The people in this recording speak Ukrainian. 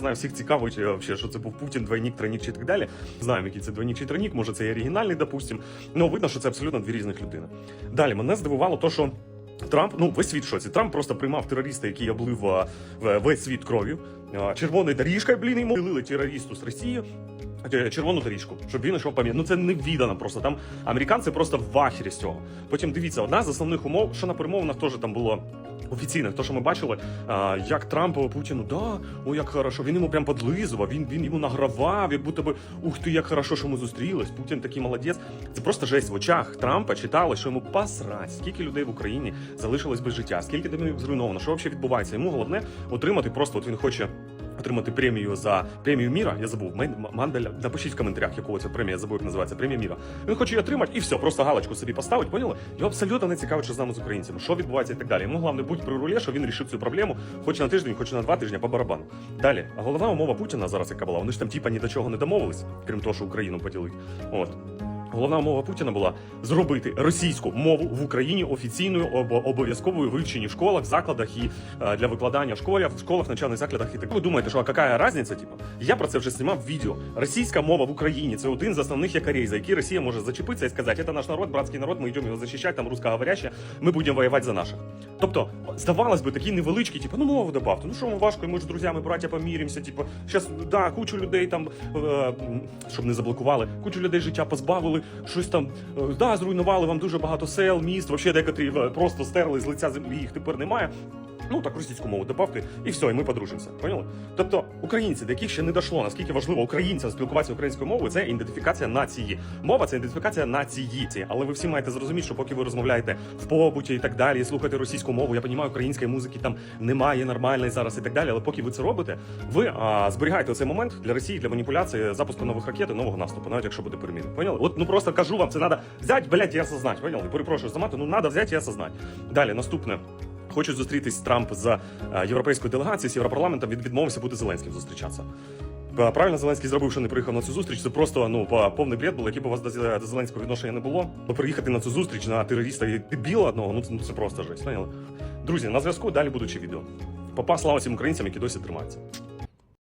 Знаю, всіх цікаво, чи вообще, що це був Путін, двойник, тройник чи так далі. Знаємо, який це двойник чи тройник, може це і оригінальний, допустим. Ну, видно, що це абсолютно дві різних людини. Далі мене здивувало то, що. Трамп, ну весь світ шоці. Трамп просто приймав терориста, який облив весь світ кров'ю. Червоною доріжкою, блін, йому ділили терористу з Росії. е, Червону доріжку, щоб він йшов пам'ять. Ну це не віддано просто. Там американці просто в ахері з цього. Потім дивіться, одна з основних умов, що на перемовинах теж там було офіційних, то що ми бачили, як Трамп Путіну, да, о, як хорошо, він йому прям подлизував, він, він йому награвав, як будто би ух ти, як хорошо, що ми зустрілись. Путін такий молодець. Це просто жесть в очах Трампа читали, що йому посрать, скільки людей в Україні залишилось без життя, скільки домів зруйновано, що взагалі відбувається. Йому головне отримати просто, от він хоче. Отримати премію за премію міра. Я забув. Мандель. Напишіть в коментарях, якого ця премія я забув, як називається. Премія міра. Він хоче її отримати і все, просто галочку собі поставить. Поняли? Його абсолютно не цікавить, що з нами з українцями, що відбувається і так далі. Йому головне будь при рулі, що він рішив цю проблему, хоч на тиждень, хоч на два тижні по барабану. Далі, а головна умова Путіна зараз, яка була, вони ж там типа ні до чого не домовились, крім того, що Україну поділить. От. Головна умова Путіна була зробити російську мову в Україні офіційною об- обов'язковою вивченні в школах, закладах і е, для викладання в школах, в школах, навчальних закладах і так. Ви думаєте, що а яка різниця? Типу, я про це вже знімав відео. Російська мова в Україні це один з основних якорей, за які Росія може зачепитися і сказати, це наш народ, братський народ, ми йдемо його захищати, там русскоговоряща, ми будемо воювати за наших. Тобто, здавалось би, такі невеличкі, типу, ну мову добавте. Ну що вам важко, ми ж друзями, браття поміримося, Типу, щас, да, кучу людей там, е, щоб не заблокували, кучу людей життя позбавили, щось там, е, да, зруйнували вам дуже багато сел, міст, взагалі декотрі е, просто стерли з лиця землі, їх тепер немає. Ну так російську мову добавте, і все, і ми подружимося. Поняли? Тобто, українці, до яких ще не дійшло, наскільки важливо українцям спілкуватися українською мовою, це ідентифікація нації. Мова це ідентифікація нації. Але ви всі маєте зрозуміти, що поки ви розмовляєте в побуті і так далі, і слухаєте російську мову, я розумію, української музики там немає нормальної зараз і так далі. Але поки ви це робите, ви а, зберігаєте цей момент для Росії для маніпуляції запуску нових ракет і нового наступу, навіть якщо буде переміна. Поняли? От ну просто кажу вам, це треба взяти, блядь, і осознати. Поняли? Перепрошую за мати, ну треба взяти і осознати. Далі наступне. Хочуть зустрітись Трамп з е, європейською делегацією з європарламентом. Він відмовився бути Зеленським зустрічатися. Е, Правильно Зеленський зробив, що не приїхав на цю зустріч. Це просто ну повний бред був, який б у вас до Зеленського відношення не було. Бо приїхати на цю зустріч на терориста і дебіла одного, ну це, ну просто жесть. Друзі, на зв'язку далі будучи відео. Попа слава всім українцям, які досі тримаються.